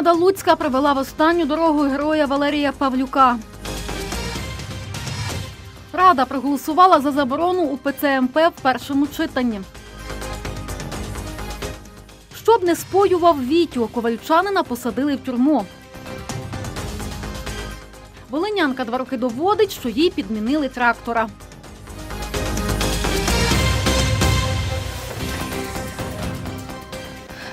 Громада Луцька привела в останню дорогу героя Валерія Павлюка. Рада проголосувала за заборону у ПЦМП в першому читанні. Щоб не споював Вітю, ковальчанина посадили в тюрму. Волинянка два роки доводить, що їй підмінили трактора.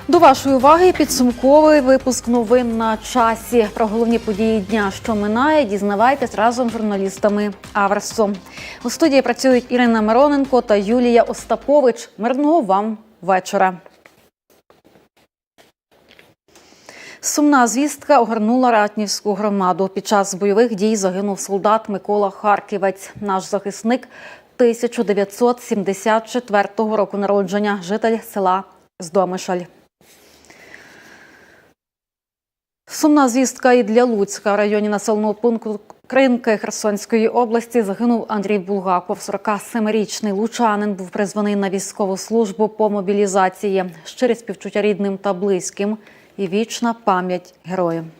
До вашої уваги підсумковий випуск новин на часі. Про головні події дня, що минає, дізнавайтесь разом з журналістами Аверсу. У студії працюють Ірина Мироненко та Юлія Остапович. Мирного вам вечора. Сумна звістка огорнула Ратнівську громаду. Під час бойових дій загинув солдат Микола Харківець. Наш захисник 1974 року народження, житель села Здомишаль. Сумна звістка і для Луцька. В районі населеного пункту Кринки Херсонської області загинув Андрій Булгаков. 47-річний лучанин був призваний на військову службу по мобілізації. Щирі співчуття рідним та близьким і вічна пам'ять героям.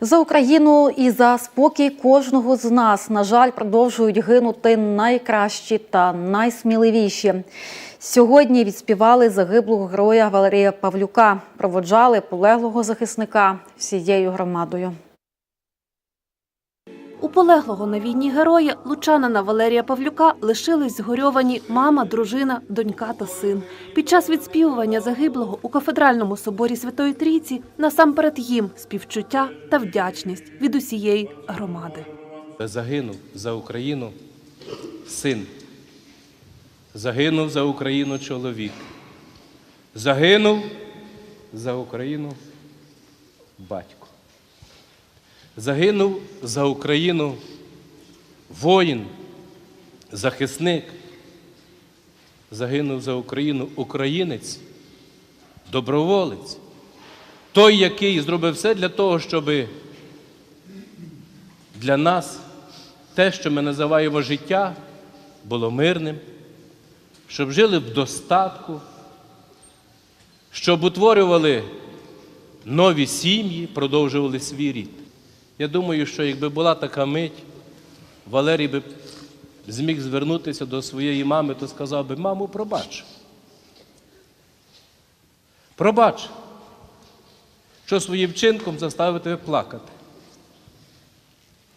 За Україну і за спокій кожного з нас, на жаль, продовжують гинути найкращі та найсміливіші. Сьогодні відспівали загиблого героя Валерія Павлюка, проводжали полеглого захисника всією громадою. У полеглого на війні героя лучанина Валерія Павлюка лишились згорьовані мама, дружина, донька та син. Під час відспівування загиблого у кафедральному соборі Святої Трійці насамперед їм співчуття та вдячність від усієї громади. Загинув за Україну син. Загинув за Україну чоловік. Загинув за Україну батько. Загинув за Україну воїн, захисник. Загинув за Україну українець, доброволець. Той, який зробив все для того, щоби для нас те, що ми називаємо життя, було мирним, щоб жили в достатку, щоб утворювали нові сім'ї, продовжували свій рід. Я думаю, що якби була така мить, Валерій би зміг звернутися до своєї мами, то сказав би, мамо, пробач. Пробач, що своїм вчинком заставив тебе плакати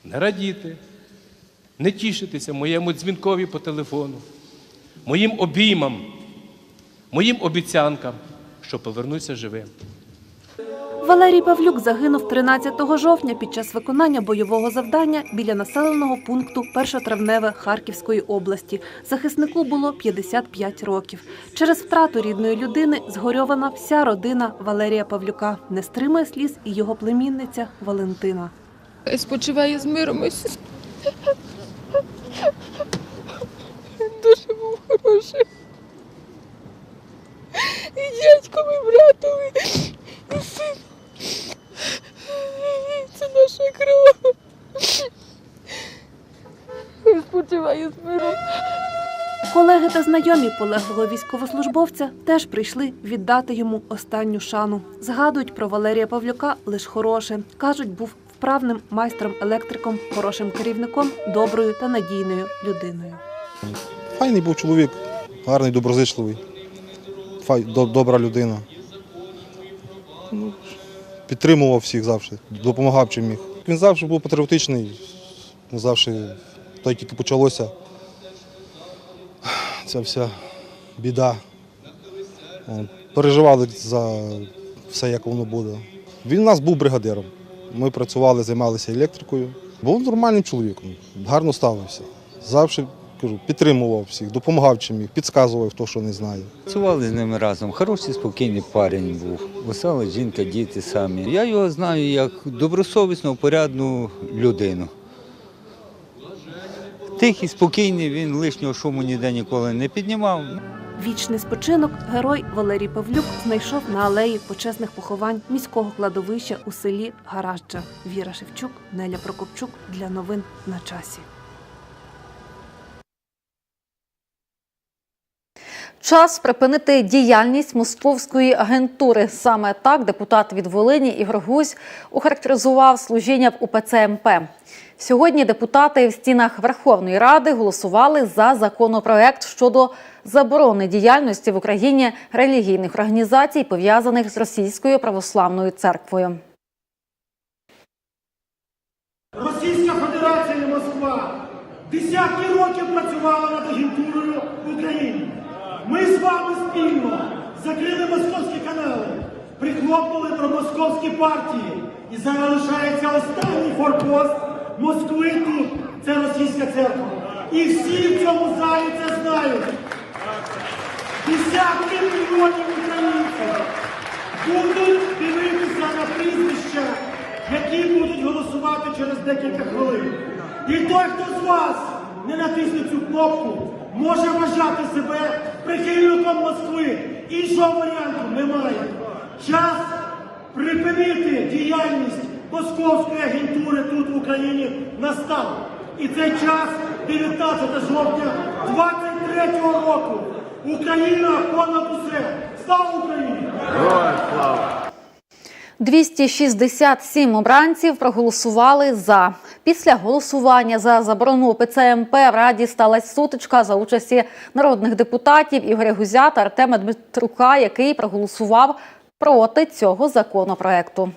не радіти, не тішитися моєму дзвінкові по телефону, моїм обіймам, моїм обіцянкам, що повернуся живим. Валерій Павлюк загинув 13 жовтня під час виконання бойового завдання біля населеного пункту Першотравневе Харківської області. Захиснику було 55 років. Через втрату рідної людини згорьована вся родина Валерія Павлюка. Не стримує сліз і його племінниця Валентина. Спочиває з миром. ось. Дуже був хороший. Дядько, і син. Це наша кров. Хай спочиває з миром. Колеги та знайомі полеглого військовослужбовця теж прийшли віддати йому останню шану. Згадують про Валерія Павлюка лише хороше. кажуть, був вправним майстром-електриком, хорошим керівником, доброю та надійною людиною. Файний був чоловік, гарний, доброзичливий, добра людина. Ну, підтримував всіх завжди, допомагав чим міг. Він завжди був патріотичний, завжди, то тільки почалося ця вся біда. Переживали за все, як воно буде. Він у нас був бригадиром. Ми працювали, займалися електрикою. Був нормальним чоловіком, гарно ставився. Завжди кажу, підтримував всіх, допомагав чим міг, підказував, хто що не знає. Працювали з ними разом. Хороший, спокійний парень був. Весела жінка, діти самі. Я його знаю як добросовісну, порядну людину. Тихий, спокійний, він лишнього шуму ніде ніколи не піднімав. Вічний спочинок герой Валерій Павлюк знайшов на алеї почесних поховань міського кладовища у селі Гаражджа. Віра Шевчук, Неля Прокопчук для новин на часі. Час припинити діяльність московської агентури. Саме так депутат від Волині Ігор Гузь охарактеризував служіння в УПЦ МП. Сьогодні депутати в стінах Верховної Ради голосували за законопроект щодо заборони діяльності в Україні релігійних організацій, пов'язаних з Російською православною церквою. Російська Федерація Москва десятки років працювала над агентурою в Україні. Ми з вами спільно закрили московські канали, прихлопнули про московські партії. І зараз лишається останній форпост Москви тут. Це російська церква. І всі в цьому залі це знають. Десятки мільйонів українців будуть дивитися на прізвища, які будуть голосувати через декілька хвилин. І той, хто з вас не натисне цю кнопку, може вважати себе прихильником Москви. Іншого варіанту немає. Час припинити діяльність московської агентури тут в Україні настав. І цей час 19 жовтня 23 року. Україна понад усе. Слава Україні! 267 обранців проголосували за. Після голосування за заборону ПЦМП в Раді сталася сутичка за участі народних депутатів Ігоря Гузя та Артема Дмитрука, який проголосував проти цього законопроекту.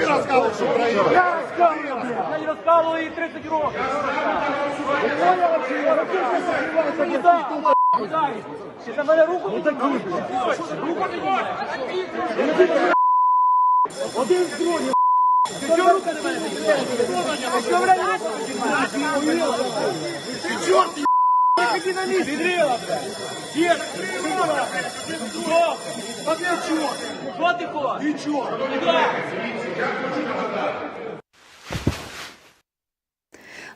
Ти розказуєш Україну. Я розказую. Я не розказував її 30 років. Чи за мене руку не дадуть? Руку не можна. Один з другим. Ти чого рука не мене? Ти чого? Ти чого? Приходи на місце. Відрила, блядь. Дед, відрила, блядь. Стоп. Що ти хочеш? Нічого. Я.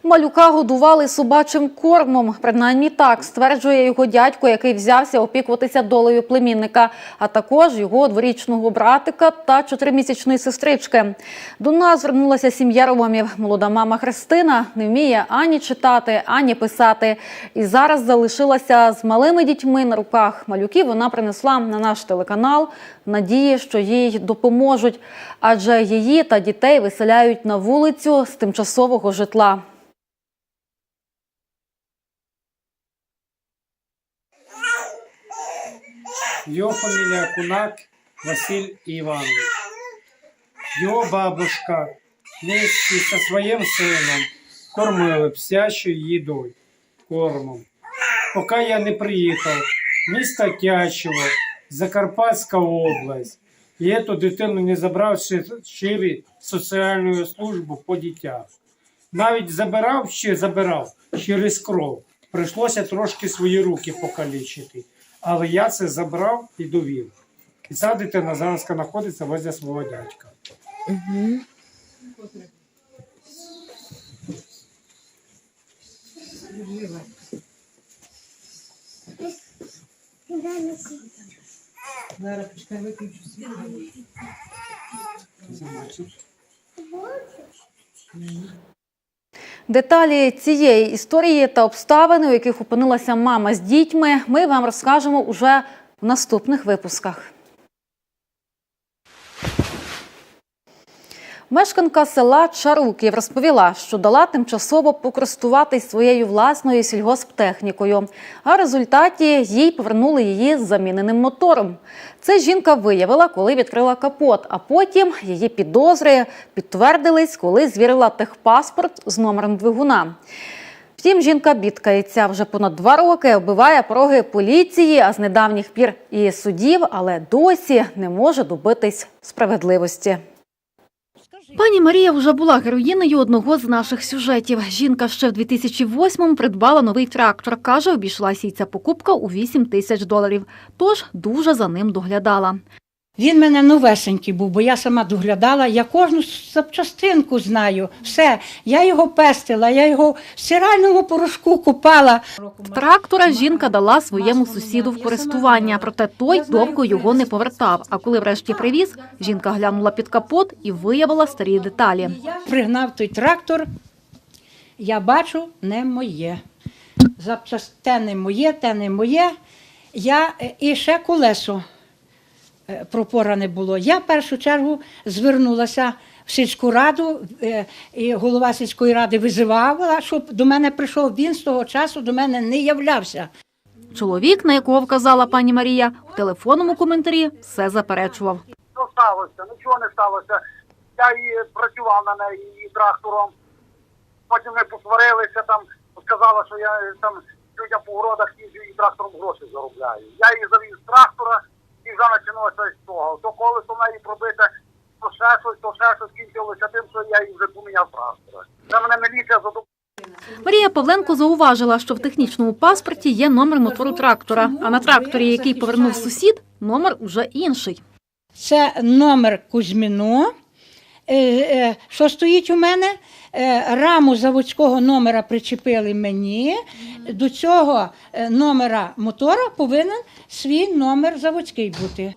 Малюка годували собачим кормом. Принаймні так стверджує його дядько, який взявся опікуватися долею племінника, а також його дворічного братика та чотиримісячної сестрички. До нас звернулася сім'я Ромів. Молода мама Христина не вміє ані читати, ані писати. І зараз залишилася з малими дітьми на руках. Малюків вона принесла на наш телеканал надії, що їй допоможуть, адже її та дітей виселяють на вулицю з тимчасового житла. Його фамілія Кунак Василь Іванович. Його бабушка вместе со своїм сином кормили псячою їдою, кормом. Поки я не приїхав, місто Тячево, Закарпатська область, і эту дитину не забрав через соціальну службу по дітях. Навіть забирав ще забирав через кров. Прийшлося трошки свої руки покалічити. Але я це забрав і довів. І ця дитина зараз знаходиться возле свого дядька. Деталі цієї історії та обставини, у яких опинилася мама з дітьми, ми вам розкажемо уже в наступних випусках. Мешканка села Чаруків розповіла, що дала тимчасово покористуватись своєю власною сільгосптехнікою, а в результаті їй повернули її з заміненим мотором. Це жінка виявила, коли відкрила капот, а потім її підозри підтвердились, коли звірила техпаспорт з номером двигуна. Втім, жінка бідкається вже понад два роки, оббиває пороги поліції, а з недавніх пір і судів, але досі не може добитись справедливості. Пані Марія вже була героїнею одного з наших сюжетів. Жінка ще в 2008-му придбала новий трактор. Каже, обійшлася їй ця покупка у 8 тисяч доларів. Тож дуже за ним доглядала. Він мене новесенький був, бо я сама доглядала, я кожну запчастинку знаю. Все, я його пестила, я його в стиральному порошку купала. Трактора жінка дала своєму сусіду в користування, проте той довго його не повертав. А коли врешті привіз, жінка глянула під капот і виявила старі деталі. Пригнав той трактор, я бачу, не моє. запчаст... те не моє, те не моє. Я е, і ще колесо е, пропоране було. Я в першу чергу звернулася в сільську раду, е, і голова сільської ради визивала, щоб до мене прийшов. Він з того часу до мене не являвся. Чоловік, на якого вказала пані Марія, в телефонному коментарі все заперечував. Що сталося? Нічого не сталося. Я і працював на неї і трактором. Потім ми посварилися там, сказала, що я там людям по городах їжджу і трактором гроші заробляю. Я її завів з трактора і вже починалося з того. То колесо в неї пробите, то ще щось, то ще щось кінчилося тим, що я їй вже поміняв трактора. Це мене міліція задоволена. Марія Павленко зауважила, що в технічному паспорті є номер мотору трактора, а на тракторі, який повернув сусід, номер уже інший. Це номер Кузьміно, що стоїть у мене. Е, Раму заводського номера причепили мені. До цього е, номера мотора повинен свій номер заводський бути.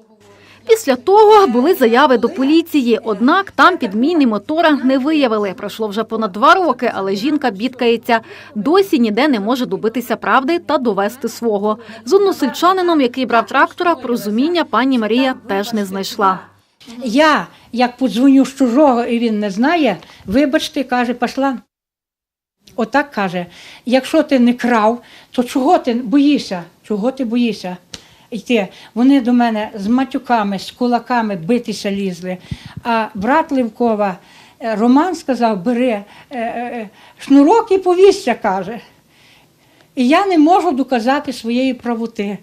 Після того були заяви до поліції, однак там підміни мотора не виявили. Пройшло вже понад два роки, але жінка бідкається. Досі ніде не може добитися правди та довести свого. З односельчанином, який брав трактора, порозуміння пані Марія теж не знайшла. Я, як подзвоню з чужого і він не знає, вибачте, каже, пішла. Отак каже: якщо ти не крав, то чого ти боїшся? Чого ти боїшся? Йти. Вони до мене з матюками, з кулаками битися лізли. А брат Левкова е, Роман сказав: бери е, е, шнурок і повісся, каже. І я не можу доказати своєї правоти.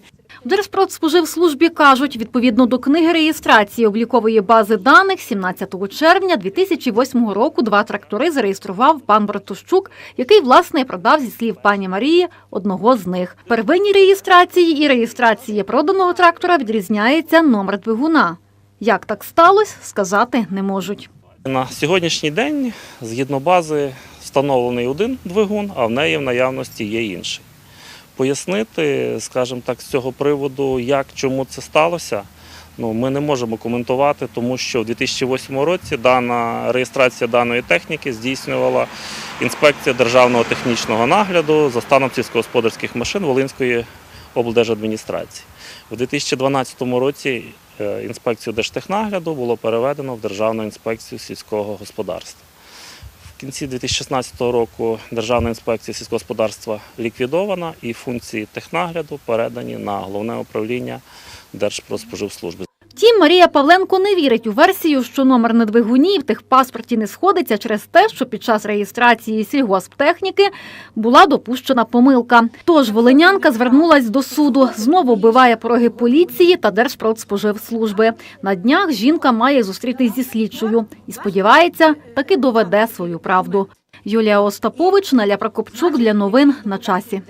В Держпродспоживслужбі кажуть, відповідно до книги реєстрації облікової бази даних 17 червня 2008 року два трактори зареєстрував пан Братущук, який власне продав зі слів пані Марії одного з них. В первинній реєстрації і реєстрації проданого трактора відрізняється номер двигуна. Як так сталося, сказати не можуть. На сьогоднішній день, згідно бази, встановлений один двигун, а в неї в наявності є інший. Пояснити, скажімо так, з цього приводу, як чому це сталося, ну, ми не можемо коментувати, тому що в 2008 році дана реєстрація даної техніки здійснювала інспекція державного технічного нагляду за станом сільськогосподарських машин Волинської облдержадміністрації. У 2012 році е, інспекцію держтехнагляду було переведено в Державну інспекцію сільського господарства. В кінці 2016 року Державна інспекція сільськогосподарства ліквідована і функції технагляду передані на головне управління Держпродспоживслужби. Втім, Марія Павленко не вірить у версію, що номер на двигуні в техпаспорті не сходиться через те, що під час реєстрації сільгосптехніки була допущена помилка. Тож волинянка звернулась до суду, знову биває пороги поліції та Держпродспоживслужби. На днях жінка має зустрітись зі слідчою і сподівається, таки доведе свою правду. Юлія Остапович, Наля Прокопчук для новин на часі.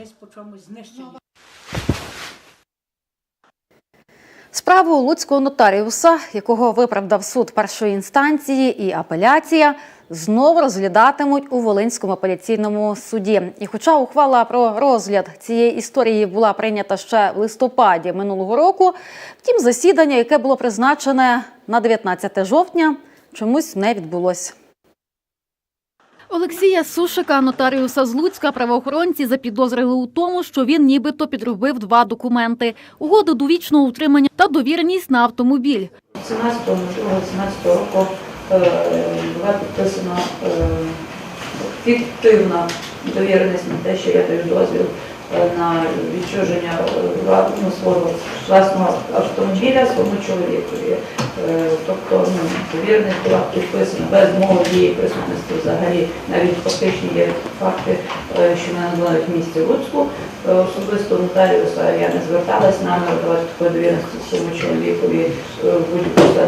Справу луцького нотаріуса, якого виправдав суд першої інстанції і апеляція, знову розглядатимуть у Волинському апеляційному суді. І хоча ухвала про розгляд цієї історії була прийнята ще в листопаді минулого року, втім засідання, яке було призначене на 19 жовтня, чомусь не відбулось. Олексія Сушика, нотаріуса з Луцька, правоохоронці запідозрили у тому, що він нібито підробив два документи: угоду довічного утримання та довіреність на автомобіль. 17-го, можливо, 18-го року е, була підписана е, фіктивна довіреність на те, що я даю дозвіл на відчуження е, ну, свого власного автомобіля своєму чоловікові. Е, Тобто ну, довіреність була підписана без мого її присутності взагалі. Навіть фактичні є факти, е, що мене називають в місті Луцьку. Особисто нотаріуса я не зверталась, намір давати такої довіреності своєму чоловікові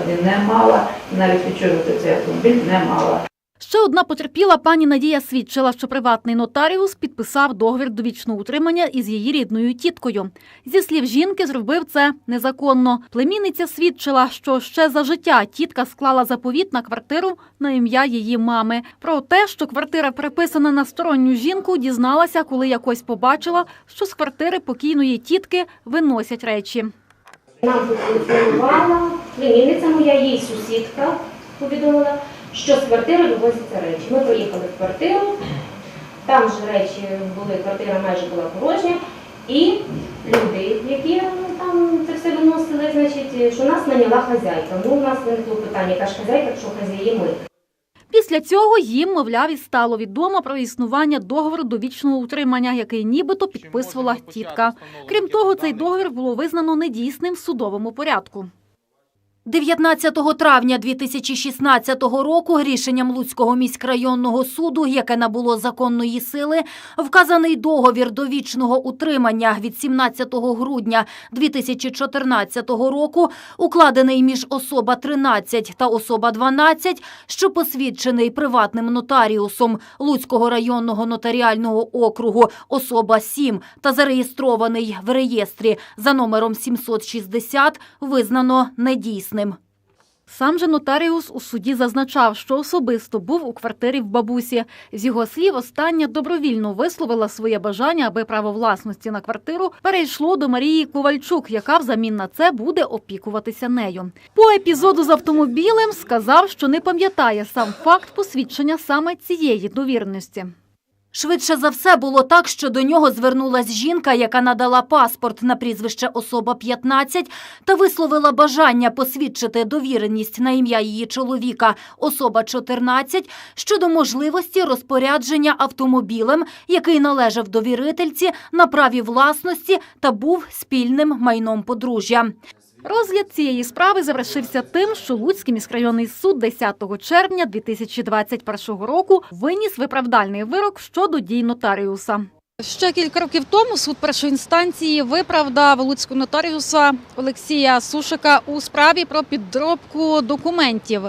складі не мала, навіть відчужувати цей автомобіль не мала. Ще одна потерпіла пані Надія свідчила, що приватний нотаріус підписав договір довічного утримання із її рідною тіткою. Зі слів жінки, зробив це незаконно. Племінниця свідчила, що ще за життя тітка склала заповіт на квартиру на ім'я її мами. Про те, що квартира переписана на сторонню жінку, дізналася, коли якось побачила, що з квартири покійної тітки виносять речі. Нам зателефонувала племінниця моя, їй сусідка повідомила, що з квартири вивозяться речі. Ми поїхали в квартиру, Там ж речі були, квартира майже була порожня. І люди, які ну, там це все виносили, значить, що нас наняла хазяйка. Ну, у нас виникло питання, яка ж хазяйка, що хазяї ми. Після цього їм, мовляв, і стало відомо про існування договору довічного утримання, який нібито підписувала тітка. Крім того, цей договір було визнано недійсним в судовому порядку. 19 травня 2016 року рішенням Луцького міськрайонного суду, яке набуло законної сили, вказаний договір довічного утримання від 17 грудня 2014 року, укладений між особа 13 та особа 12, що посвідчений приватним нотаріусом Луцького районного нотаріального округу особа 7 та зареєстрований в реєстрі за номером 760, визнано недійсним. Сам же нотаріус у суді зазначав, що особисто був у квартирі в бабусі. З його слів, остання добровільно висловила своє бажання, аби право власності на квартиру перейшло до Марії Ковальчук, яка взамін на це буде опікуватися нею. По епізоду з автомобілем сказав, що не пам'ятає сам факт посвідчення саме цієї довірності. Швидше за все було так, що до нього звернулась жінка, яка надала паспорт на прізвище особа 15 та висловила бажання посвідчити довіреність на ім'я її чоловіка особа 14 щодо можливості розпорядження автомобілем, який належав довірительці на праві власності та був спільним майном подружжя. Розгляд цієї справи завершився тим, що Луцький міськрайонний суд 10 червня 2021 року виніс виправдальний вирок щодо дій нотаріуса. Ще кілька років тому суд першої інстанції виправдав луцького нотаріуса Олексія Сушика у справі про підробку документів.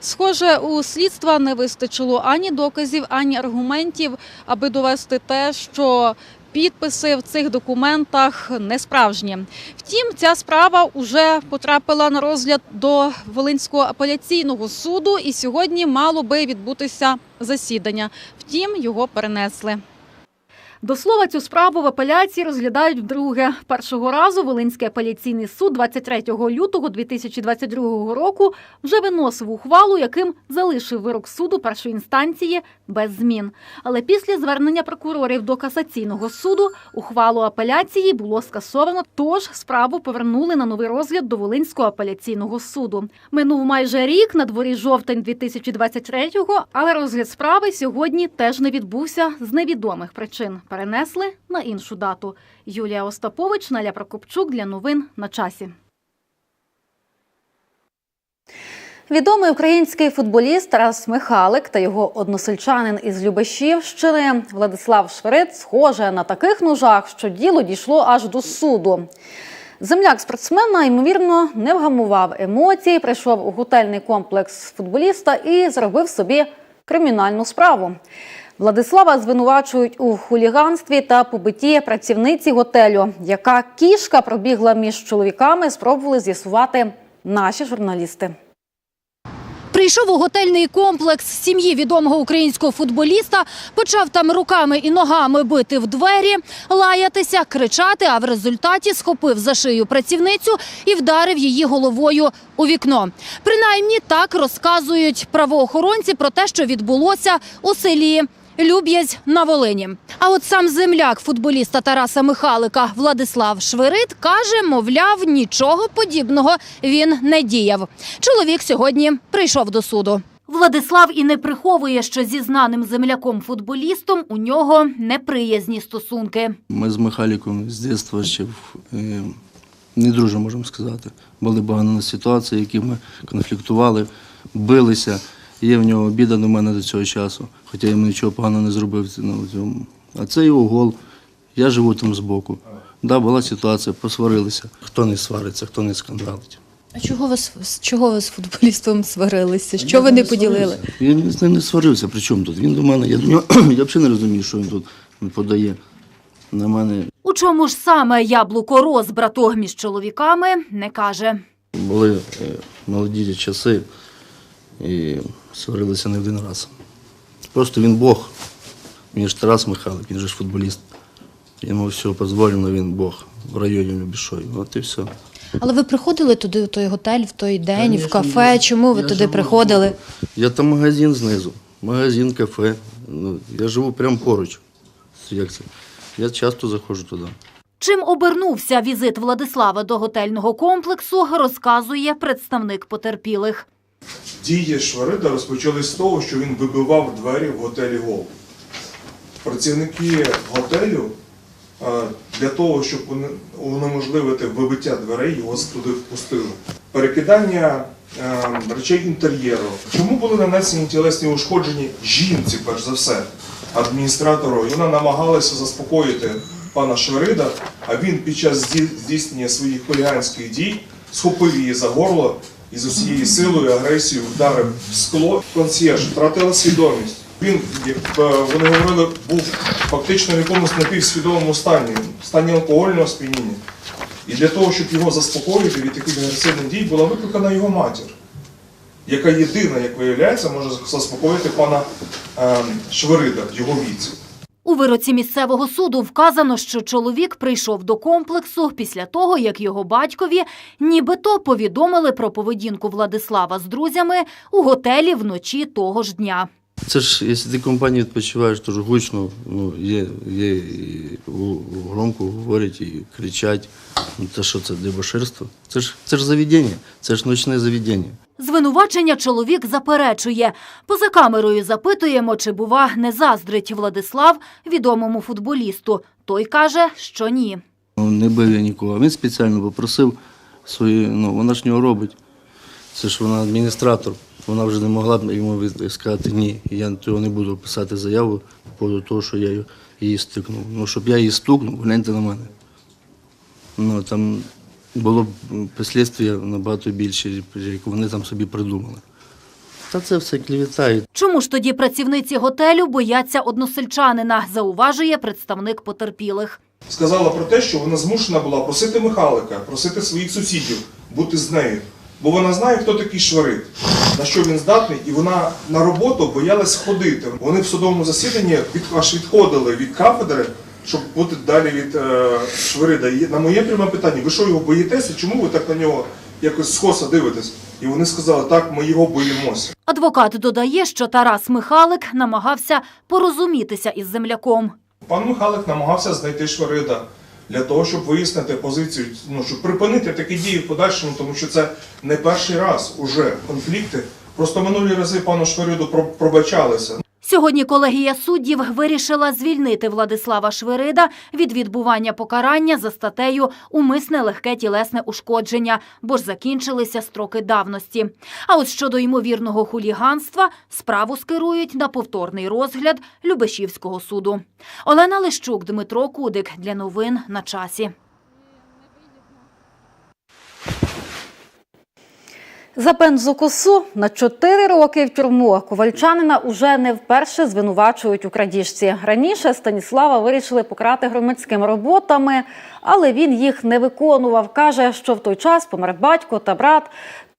Схоже, у слідства не вистачило ані доказів, ані аргументів, аби довести те, що підписи в цих документах не справжні. Втім, ця справа вже потрапила на розгляд до Волинського апеляційного суду, і сьогодні мало би відбутися засідання. Втім, його перенесли. До слова, цю справу в апеляції розглядають вдруге. Першого разу Волинський апеляційний суд 23 лютого 2022 року вже виносив ухвалу, яким залишив вирок суду першої інстанції без змін. Але після звернення прокурорів до касаційного суду ухвалу апеляції було скасовано, тож справу повернули на новий розгляд до Волинського апеляційного суду. Минув майже рік, на дворі жовтень 2023-го, але розгляд справи сьогодні теж не відбувся з невідомих причин. Перенесли на іншу дату. Юлія Остапович, Наля Прокопчук для новин на часі. Відомий український футболіст Тарас Михалик та його односельчанин із Любешівщини Владислав Шверит схоже на таких ножах, що діло дійшло аж до суду. Земляк спортсмена, ймовірно, не вгамував емоцій, прийшов у готельний комплекс футболіста і зробив собі кримінальну справу. Владислава звинувачують у хуліганстві та побитті працівниці готелю. Яка кішка пробігла між чоловіками, спробували з'ясувати наші журналісти. Прийшов у готельний комплекс сім'ї відомого українського футболіста, почав там руками і ногами бити в двері, лаятися, кричати, а в результаті схопив за шию працівницю і вдарив її головою у вікно. Принаймні так розказують правоохоронці про те, що відбулося у селі. Люб'язь на Волині. А от сам земляк футболіста Тараса Михалика Владислав Швирит каже, мовляв, нічого подібного він не діяв. Чоловік сьогодні прийшов до суду. Владислав і не приховує, що зі знаним земляком-футболістом у нього неприязні стосунки. Ми з Михайліком з дитинства ще е, не дружимо, можемо сказати. Були багато ситуацій, які ми конфліктували, билися. Є в нього обіда до мене до цього часу, хоча я йому нічого поганого не зробив. Ну, цьому. А це його гол. Я живу там збоку. Да, була ситуація, посварилися. Хто не свариться, хто не скандалить. А чого ви чого ви з футболістом сварилися? Що ви не поділили? Я з ним не сварився. При чому тут? Він до мене, я я взагалі не розумію, що він тут подає на мене. У чому ж саме яблуко розбрату між чоловіками не каже. Були е, молоді часи і сварилися не один раз. Просто він Бог. Він ж Тарас Михайлик, він же ж футболіст. Йому все дозволено, він Бог в районі Любішої. От і все. Але ви приходили туди, в той готель, в той день, в кафе. я- Чому ви я туди живу- приходили? Я там магазин знизу, магазин, кафе. Ну, я живу прямо поруч. як це? Я часто заходжу туди. Чим обернувся візит Владислава до готельного комплексу, розказує представник потерпілих. Дії Шварида розпочались з того, що він вибивав двері в готелі Гол. Працівники готелю е, для того, щоб унеможливити вибиття дверей, його туди впустили. Перекидання е, речей інтер'єру. Чому були нанесені тілесні ушкодження жінці, перш за все, адміністратору? І вона намагалася заспокоїти пана Шварида, а він під час здійснення своїх хуліганських дій схопив її за горло і з усією силою, агресією вдарив в скло. Консьєрж втратила свідомість. Він, як е, вони говорили, був фактично в якомусь напівсвідомому стані, стані алкогольного сп'яніння. І для того, щоб його заспокоїти від таких агресивних дій, була викликана його матір, яка єдина, як виявляється, може заспокоїти пана е, Шверида в його віці. У вироці місцевого суду вказано, що чоловік прийшов до комплексу після того, як його батькові нібито повідомили про поведінку Владислава з друзями у готелі вночі того ж дня. Це ж, якщо ти компанії відпочиваєш, то ж гучно, ну, є, є і громко говорять і кричать. Ну, це що, це дебоширство? Це ж, це ж заведення, це ж ночне заведення. Звинувачення чоловік заперечує. Поза камерою запитуємо, чи, бува, не заздрить Владислав відомому футболісту. Той каже, що ні. Ну, не бив я нікого. Він спеціально попросив свої, ну, вона ж нього робить. Це ж вона адміністратор. Вона вже не могла б йому сказати ні. Я цього не буду писати заяву по поводу того, що я її стикнув. Ну, щоб я її стукнув, гляньте на мене. Ну, там було б послідствия набагато більше, як вони там собі придумали. Та це все клівета. Чому ж тоді працівниці готелю бояться односельчанина, зауважує представник потерпілих. сказала про те, що вона змушена була просити Михайлика, просити своїх сусідів бути з нею. Бо вона знає, хто такий шварит, на що він здатний, і вона на роботу боялась ходити. Вони в судовому засіданні від, аж відходили від кафедри, щоб бути далі від е, Шварида. І на моє пряме питання, ви що його боїтеся? Чому ви так на нього якось скоса дивитесь? І вони сказали, так, ми його боїмося. Advokat додає, що Тарас Михалик намагався порозумітися із земляком. Пан Михайлик намагався знайти Шварида для того, щоб вияснити позицію, ну, щоб припинити такі дії в подальшому, тому що це не перший раз уже конфлікти. Просто минулі рази пану Швариду про- пробачалися. Сьогодні колегія суддів вирішила звільнити Владислава Швирида від відбування покарання за статтею «Умисне легке тілесне ушкодження», бо ж закінчилися строки давності. А от щодо ймовірного хуліганства справу скерують на повторний розгляд Любешівського суду. Олена Лищук, Дмитро Кудик. Для новин на часі. За бензокосу на 4 роки в тюрму ковальчанина уже не вперше звинувачують у крадіжці. Раніше Станіслава вирішили покарати громадськими роботами, але він їх не виконував. Каже, що в той час помер батько та брат,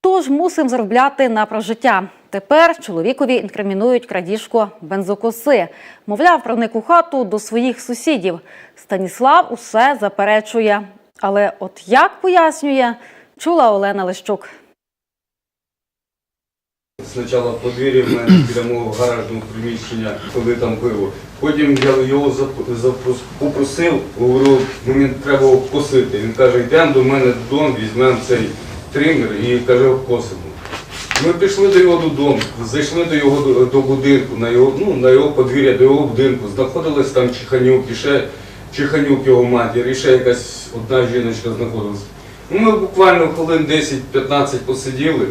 тож мусив заробляти на прожиття. Тепер чоловікові інкримінують крадіжку бензокоси. Мовляв, проник у хату до своїх сусідів. Станіслав усе заперечує. Але от як пояснює, чула Олена Лищук. Спочатку в подвір'ї в мене біля мого гаражного приміщення, коли там пиво. Потім я його попросив, говорю, мені треба обкосити. Він каже, йдемо до мене додому, візьмемо цей тример і каже, обкосимо. Ми пішли до його додому, зайшли до його до, будинку, на його, ну, на його подвір'я, до його будинку. Знаходились там Чиханюк, і ще Чиханюк його матір, і ще якась одна жіночка знаходилась. Ну, Ми буквально хвилин 10-15 посиділи.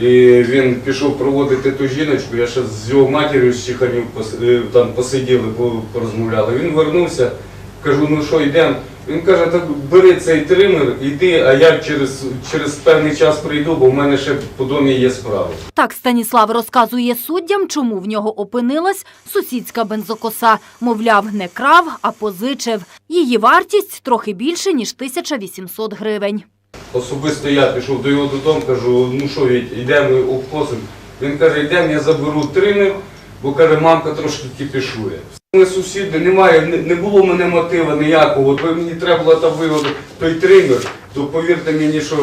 І він пішов проводити ту жіночку, я ще з його матір'ю з Чиханюк пос- е, там посиділи, по- порозмовляли. Він вернувся, кажу, ну що, йдемо. Він каже, так бери цей тример, йди, а я через, через певний час прийду, бо в мене ще по домі є справи. Так Станіслав розказує суддям, чому в нього опинилась сусідська бензокоса. Мовляв, не крав, а позичив. Її вартість трохи більше, ніж 1800 гривень. Особисто я пішов до його додому, кажу, ну що, йдемо обкосимо. Він каже, йдемо, я заберу тример, бо каже, мамка трошки кипішує. Ми сусіди, немає, не, було в мене мотива ніякого. От мені треба було там виводу той тример, то повірте мені, що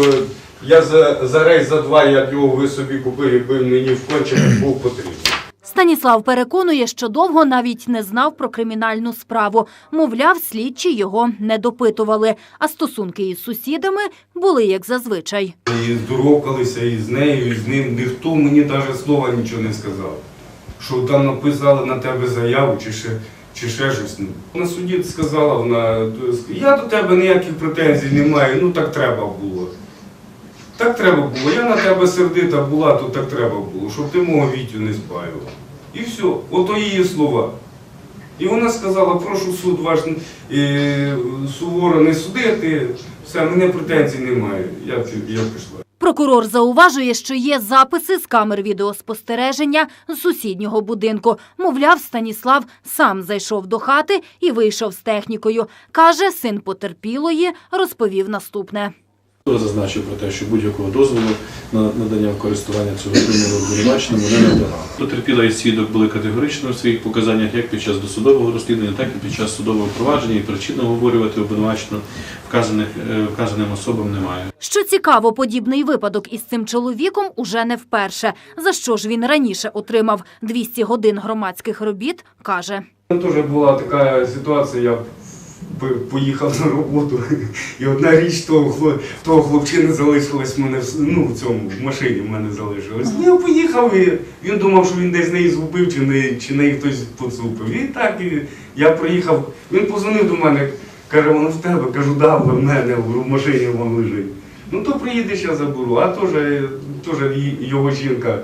я за, за рейс за два, я б його ви собі купив, якби мені в був потрібен. Станіслав переконує, що довго навіть не знав про кримінальну справу. Мовляв, слідчі його не допитували, а стосунки із сусідами були як зазвичай. І здоровкалися і з нею, і з ним. Ніхто мені навіть слова нічого не сказав. Що там написали на тебе заяву чи ще, чи ще щось. На суді сказала вона, я до тебе ніяких претензій не маю, ну так треба було. Так треба було. Я на тебе сердита була, то так треба було, щоб ти мого Вітю не спаював. І все, ото її слова. І вона сказала, прошу суд ваш е, суворо не судити, все, мене претензій немає. Я, я пішла. Прокурор зауважує, що є записи з камер відеоспостереження з сусіднього будинку. Мовляв, Станіслав сам зайшов до хати і вийшов з технікою. Каже, син потерпілої розповів наступне. Зазначив про те, що будь-якого дозволу на надання в користування цього приміру обвинуваченому не надавав. Потерпіла і свідок були категоричними в своїх показаннях як під час досудового розслідування, так і під час судового провадження, і причин оговорювати обвинувачену вказаних е, вказаним особам немає. Що цікаво, подібний випадок із цим чоловіком уже не вперше. За що ж він раніше отримав 200 годин громадських робіт, каже. Теж була така ситуація, я поїхав на роботу, і одна річ того, того хлопчини залишилась в мене ну, в цьому в машині в мене залишилась. Я поїхав, і він думав, що він десь неї згубив, чи не чи неї хтось поцупив. І так і я приїхав. Він позвонив до мене, каже, воно в тебе. Кажу, да, в мене в машині воно лежить. Ну то приїдеш, я заберу. А теж його жінка,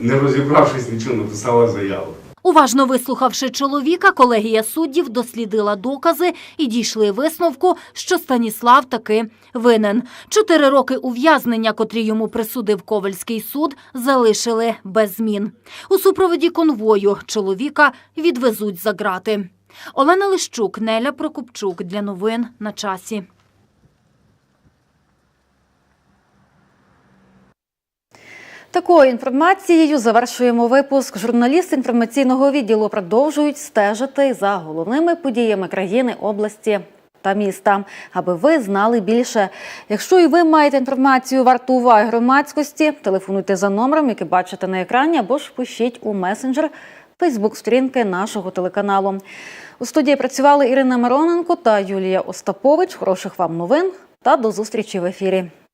не розібравшись, нічого написала заяву. Уважно вислухавши чоловіка, колегія суддів дослідила докази і дійшли висновку, що Станіслав таки винен. Чотири роки ув'язнення, котрі йому присудив Ковальський суд, залишили без змін. У супроводі конвою чоловіка відвезуть за грати. Олена Лищук, Неля Прокопчук для новин на часі. Такою інформацією завершуємо випуск. Журналісти інформаційного відділу продовжують стежити за головними подіями країни, області та міста, аби ви знали більше. Якщо і ви маєте інформацію варту уваги громадськості, телефонуйте за номером, який бачите на екрані, або ж пишіть у месенджер Фейсбук-сторінки нашого телеканалу. У студії працювали Ірина Мироненко та Юлія Остапович. Хороших вам новин та до зустрічі в ефірі. –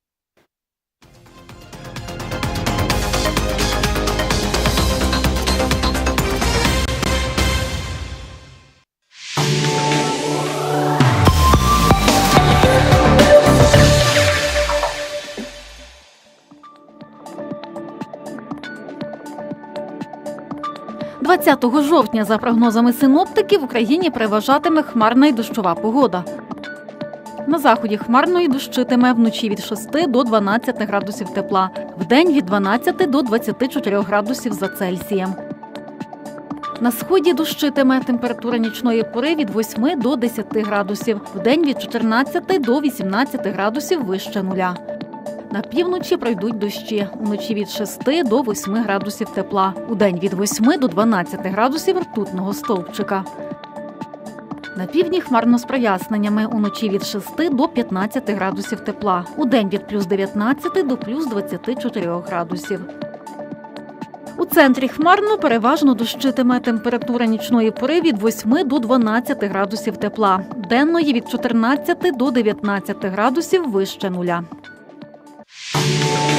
20 жовтня, за прогнозами синоптиків, в Україні переважатиме хмарна й дощова погода. На заході хмарно і дощитиме вночі від 6 до 12 градусів тепла, вдень від 12 до 24 градусів за Цельсієм. На сході дощитиме температура нічної пори від 8 до 10 градусів, вдень від 14 до 18 градусів вище нуля. На півночі пройдуть дощі. Уночі від 6 до 8 градусів тепла. Удень від 8 до 12 градусів ртутного стовпчика. На півдні хмарно з проясненнями. Уночі від 6 до 15 градусів тепла. Удень від плюс 19 до плюс 24 градусів. У центрі хмарно переважно дощитиме температура нічної пори від 8 до 12 градусів тепла. Денної від 14 до 19 градусів вище нуля. you